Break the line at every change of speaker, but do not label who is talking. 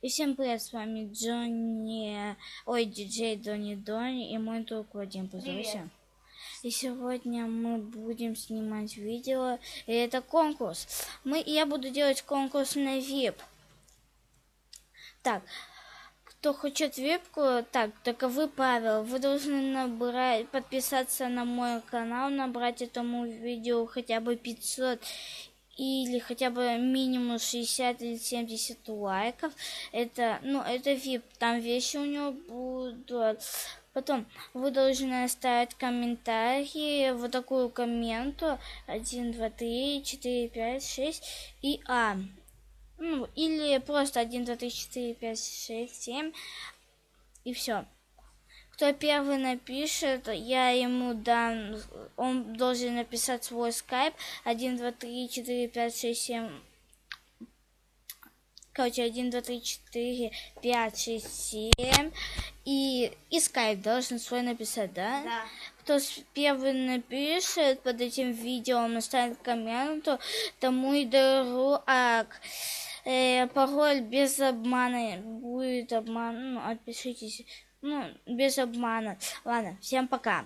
И всем привет, с вами Джонни, ой, диджей Донни Донни и мой друг Вадим, поздоровайся. И сегодня мы будем снимать видео, и это конкурс. Мы, я буду делать конкурс на VIP. Так, кто хочет вебку, так, таковы правила. Вы должны набрать, подписаться на мой канал, набрать этому видео хотя бы 500 или хотя бы минимум 60 или 70 лайков. Это, ну, это VIP, там вещи у него будут. Потом вы должны оставить комментарии, вот такую комменту 1, 2, 3, 4, 5, 6 и А. Ну, или просто 1, 2, 3, 4, 5, 6, 7 и все кто первый напишет, я ему дам, он должен написать свой скайп, 1, 2, 3, 4, 5, 6, 7, короче, 1, 2, 3, 4, 5, 6, 7, и, и скайп должен свой написать, да?
Да.
Кто первый напишет под этим видео, он оставит комменту, тому и дару ак. Э, пароль без обмана будет обман, ну, отпишитесь. Ну, без обмана. Ладно, всем пока.